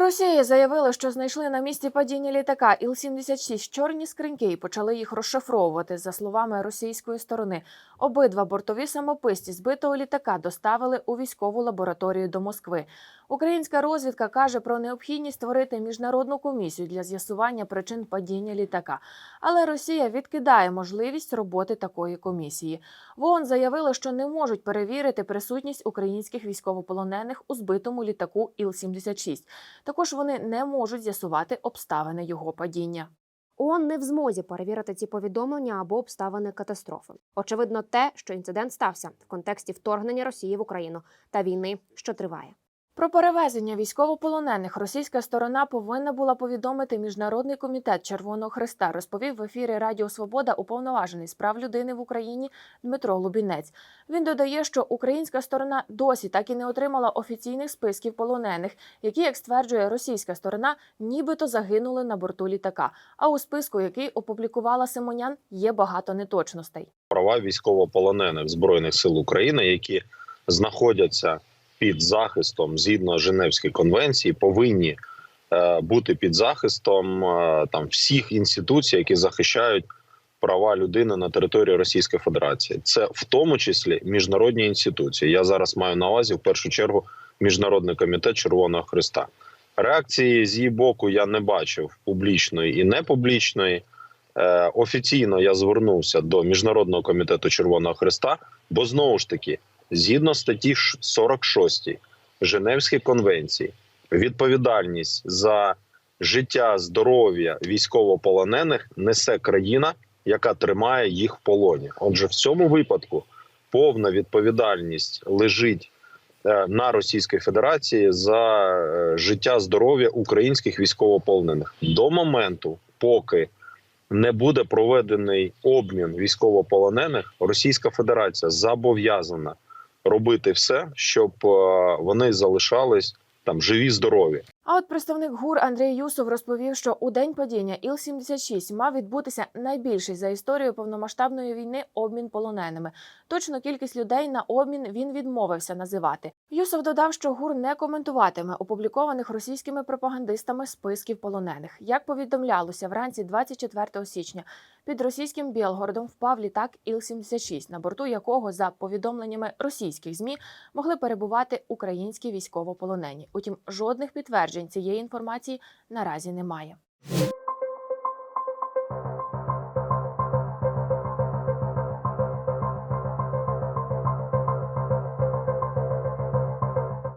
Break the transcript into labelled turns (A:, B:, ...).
A: Росії заявили, що знайшли на місці падіння літака Іл-76 чорні скриньки і почали їх розшифровувати. За словами російської сторони, обидва бортові самописці збитого літака доставили у військову лабораторію до Москви. Українська розвідка каже про необхідність створити міжнародну комісію для з'ясування причин падіння літака. Але Росія відкидає можливість роботи такої комісії. В ООН заявили, що не можуть перевірити присутність українських військовополонених у збитому літаку Іл-76. Також вони не можуть з'ясувати обставини його падіння.
B: ООН не в змозі перевірити ці повідомлення або обставини катастрофи. Очевидно, те, що інцидент стався в контексті вторгнення Росії в Україну та війни, що триває.
A: Про перевезення військовополонених російська сторона повинна була повідомити міжнародний комітет Червоного Христа. Розповів в ефірі Радіо Свобода уповноважений з прав людини в Україні Дмитро Лубінець. Він додає, що українська сторона досі так і не отримала офіційних списків полонених, які, як стверджує російська сторона, нібито загинули на борту літака. А у списку, який опублікувала Симонян, є багато неточностей.
C: права військовополонених збройних сил України, які знаходяться під захистом згідно Женевської конвенції, повинні е, бути під захистом е, там всіх інституцій, які захищають права людини на території Російської Федерації. Це в тому числі міжнародні інституції. Я зараз маю на увазі в першу чергу міжнародний комітет Червоного Христа. Реакції з її боку я не бачив публічної і непублічної. Е, офіційно я звернувся до міжнародного комітету Червоного Христа, бо знову ж таки, згідно статті ш- 46 Женевської конвенції, відповідальність за життя, здоров'я військовополонених несе країна, яка тримає їх в полоні. Отже, в цьому випадку повна відповідальність лежить е, на Російській Федерації за е, життя, здоров'я українських військовополонених до моменту, поки не буде проведений обмін військовополонених, Російська Федерація зобов'язана робити все, щоб е, вони залишались там живі, здорові.
A: А от представник ГУР Андрій Юсов розповів, що у день падіння Іл-76 мав відбутися найбільший за історію повномасштабної війни обмін полоненими. Точну кількість людей на обмін він відмовився називати. Юсов додав, що ГУР не коментуватиме опублікованих російськими пропагандистами списків полонених. Як повідомлялося вранці 24 січня, під російським Білгородом впав літак Іл-76, на борту якого, за повідомленнями російських змі, могли перебувати українські військовополонені. Утім, жодних підтверджень цієї інформації наразі немає.